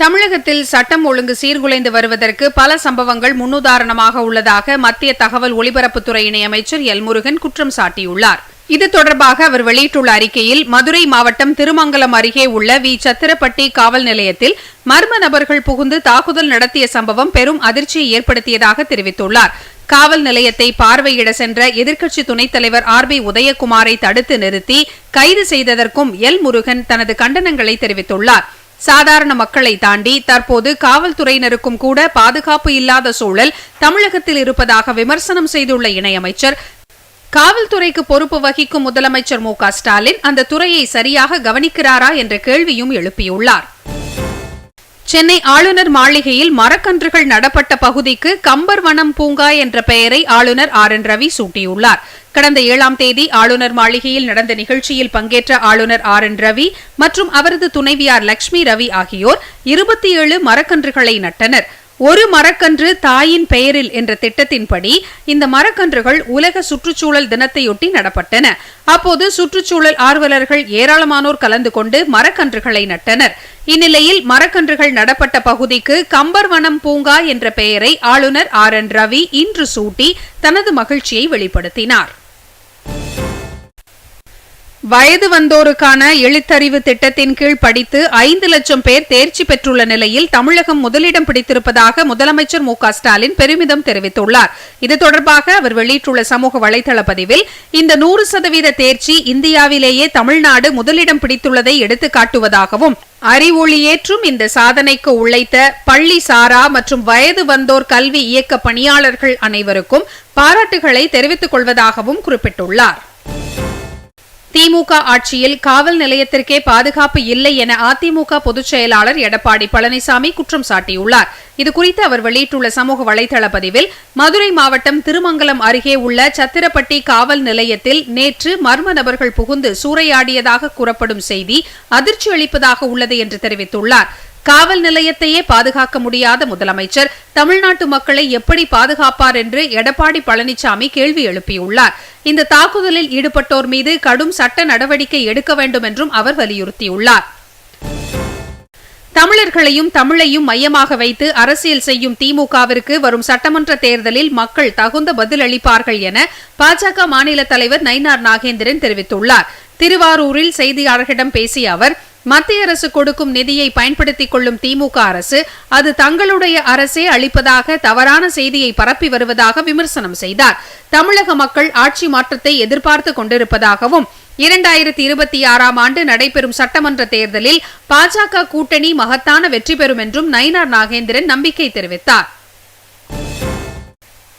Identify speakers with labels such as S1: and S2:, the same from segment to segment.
S1: தமிழகத்தில் சட்டம் ஒழுங்கு சீர்குலைந்து வருவதற்கு பல சம்பவங்கள் முன்னுதாரணமாக உள்ளதாக மத்திய தகவல் ஒலிபரப்புத்துறை இணையமைச்சர் எல் முருகன் குற்றம் சாட்டியுள்ளார். இது தொடர்பாக அவர் வெளியிட்டுள்ள அறிக்கையில் மதுரை மாவட்டம் திருமங்கலம் அருகே உள்ள வி. சத்திரப்பட்டி காவல் நிலையத்தில் மர்ம நபர்கள் புகுந்து தாக்குதல் நடத்திய சம்பவம் பெரும் அதிர்ச்சியை ஏற்படுத்தியதாக தெரிவித்துள்ளார். காவல் நிலையத்தை பார்வையிட சென்ற எதிர்க்கட்சி துணைத் தலைவர் ஆர் பி உதயகுமாரை தடுத்து நிறுத்தி கைது செய்ததற்கும் எல் முருகன் தனது கண்டனங்களை தெரிவித்துள்ளார். சாதாரண மக்களை தாண்டி தற்போது காவல்துறையினருக்கும் கூட பாதுகாப்பு இல்லாத சூழல் தமிழகத்தில் இருப்பதாக விமர்சனம் செய்துள்ள இணையமைச்சர் காவல்துறைக்கு பொறுப்பு வகிக்கும் முதலமைச்சர் மு ஸ்டாலின் அந்த துறையை சரியாக கவனிக்கிறாரா என்ற கேள்வியும் எழுப்பியுள்ளார். சென்னை ஆளுநர் மாளிகையில் மரக்கன்றுகள் நடப்பட்ட பகுதிக்கு கம்பர் வனம் பூங்கா என்ற பெயரை ஆளுநர் ஆர் என் ரவி சூட்டியுள்ளார். கடந்த ஏழாம் தேதி ஆளுநர் மாளிகையில் நடந்த நிகழ்ச்சியில் பங்கேற்ற ஆளுநர் ஆர் என் ரவி மற்றும் அவரது துணைவியார் லட்சுமி ரவி ஆகியோர் இருபத்தி ஏழு மரக்கன்றுகளை நட்டனர். ஒரு மரக்கன்று தாயின் பெயரில் என்ற திட்டத்தின்படி இந்த மரக்கன்றுகள் உலக சுற்றுச்சூழல் தினத்தையொட்டி நடப்பட்டன. அப்போது சுற்றுச்சூழல் ஆர்வலர்கள் ஏராளமானோர் கலந்து கொண்டு மரக்கன்றுகளை நட்டனர். இந்நிலையில் மரக்கன்றுகள் நடப்பட்ட பகுதிக்கு கம்பர் வனம் பூங்கா என்ற பெயரை ஆளுநர் ஆர் என் ரவி இன்று சூட்டி தனது மகிழ்ச்சியை வெளிப்படுத்தினார். வயது வந்தோருக்கான எழுத்தறிவு திட்டத்தின் கீழ் படித்து ஐந்து லட்சம் பேர் தேர்ச்சி பெற்றுள்ள நிலையில் தமிழகம் முதலிடம் பிடித்திருப்பதாக முதலமைச்சர் மு ஸ்டாலின் பெருமிதம் தெரிவித்துள்ளார். இது தொடர்பாக அவர் வெளியிட்டுள்ள சமூக வலைதள பதிவில் இந்த நூறு சதவீத தேர்ச்சி இந்தியாவிலேயே தமிழ்நாடு முதலிடம் பிடித்துள்ளதை எடுத்துக்காட்டுவதாகவும் அறிவொளியேற்றும் இந்த சாதனைக்கு உழைத்த பள்ளி சாரா மற்றும் வயது வந்தோர் கல்வி இயக்க பணியாளர்கள் அனைவருக்கும் பாராட்டுகளை தெரிவித்துக் கொள்வதாகவும் குறிப்பிட்டுள்ளார். திமுக ஆட்சியில் காவல் நிலையத்திற்கே பாதுகாப்பு இல்லை என அதிமுக பொதுச் செயலாளர் எடப்பாடி பழனிசாமி குற்றம் சாட்டியுள்ளார். இதுகுறித்து அவர் வெளியிட்டுள்ள சமூக வலைதள பதிவில் மதுரை மாவட்டம் திருமங்கலம் அருகே உள்ள சத்திரப்பட்டி காவல் நிலையத்தில் நேற்று மர்ம நபர்கள் புகுந்து சூறையாடியதாக கூறப்படும் செய்தி அதிர்ச்சி அளிப்பதாக உள்ளது என்று தெரிவித்துள்ளார். காவல் நிலையத்தையே பாதுகாக்க முடியாத முதலமைச்சர் தமிழ்நாட்டு மக்களை எப்படி பாதுகாப்பார் என்று எடப்பாடி பழனிசாமி கேள்வி எழுப்பியுள்ளார். இந்த தாக்குதலில் ஈடுபட்டோர் மீது கடும் சட்ட நடவடிக்கை எடுக்க வேண்டும் என்றும் அவர் வலியுறுத்தியுள்ளார். தமிழர்களையும் தமிழையும் மையமாக வைத்து அரசியல் செய்யும் திமுகவிற்கு வரும் சட்டமன்ற தேர்தலில் மக்கள் தகுந்த பதில் அளிப்பார்கள் என பாஜக மாநில தலைவர் நயினார் நாகேந்திரன் தெரிவித்துள்ளார். திருவாரூரில் செய்தியாளர்களிடம் பேசிய அவர் மத்திய அரசு கொடுக்கும் நிதியை பயன்படுத்திக் கொள்ளும் திமுக அரசு அது தங்களுடைய அரசே அளிப்பதாக தவறான செய்தியை பரப்பி வருவதாக விமர்சனம் செய்தார். தமிழக மக்கள் ஆட்சி மாற்றத்தை எதிர்பார்த்து கொண்டிருப்பதாகவும் இரண்டாயிரத்தி இருபத்தி ஆறாம் ஆண்டு நடைபெறும் சட்டமன்ற தேர்தலில் பாஜக கூட்டணி மகத்தான வெற்றி பெறும் என்றும் நயினார் நாகேந்திரன் நம்பிக்கை தெரிவித்தார்.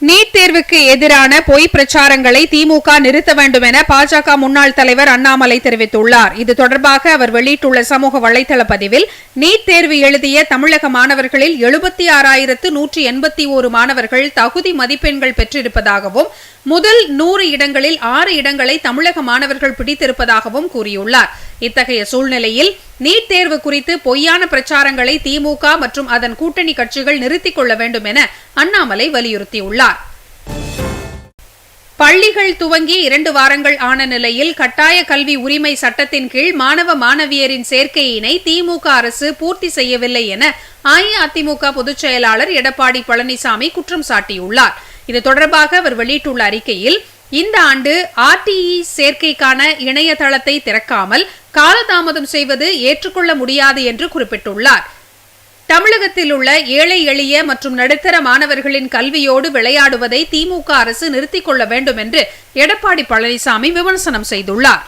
S1: நீட் தேர்வுக்கு எதிரான பொய் பிரச்சாரங்களை திமுக நிறுத்த வேண்டும் என பாஜக முன்னாள் தலைவர் அண்ணாமலை தெரிவித்துள்ளார். இது தொடர்பாக அவர் வெளியிட்டுள்ள சமூக வலைதள பதிவில் நீட் தேர்வு எழுதிய தமிழக மாணவர்களில் எழுபத்தி ஆறாயிரத்து நூற்றி எண்பத்தி ஒரு மாணவர்கள் தகுதி மதிப்பெண்கள் பெற்றிருப்பதாகவும் முதல் நூறு இடங்களில் ஆறு இடங்களை தமிழக மாணவர்கள் பிடித்திருப்பதாகவும் கூறியுள்ளார். இத்தகைய சூழ்நிலையில் நீட் தேர்வு குறித்து பொய்யான பிரச்சாரங்களை திமுக மற்றும் அதன் கூட்டணி கட்சிகள் நிறுத்திக் கொள்ள வேண்டும் என அண்ணாமலை வலியுறுத்தியுள்ளார். பள்ளிகள் துவங்கி இரண்டு வாரங்கள் ஆன நிலையில் கட்டாய கல்வி உரிமை சட்டத்தின் கீழ் மாணவ மாணவியரின் சேர்க்கையினை திமுக அரசு பூர்த்தி செய்யவில்லை என அஇஅதிமுக பொதுச் செயலாளர் எடப்பாடி பழனிசாமி குற்றம் சாட்டியுள்ளார். இது தொடர்பாக அவர் வெளியிட்டுள்ள அறிக்கையில் இந்த ஆண்டு ஆர்டிஇ சேர்க்கைக்கான இணையதளத்தை திறக்காமல் காலதாமதம் செய்வது ஏற்றுக்கொள்ள முடியாது என்று குறிப்பிட்டுள்ளார். தமிழகத்தில் உள்ள ஏழை எளிய மற்றும் நடுத்தர மாணவர்களின் கல்வியோடு விளையாடுவதை திமுக அரசு நிறுத்திக் கொள்ள வேண்டும் என்று எடப்பாடி பழனிசாமி விமர்சனம் செய்துள்ளார்.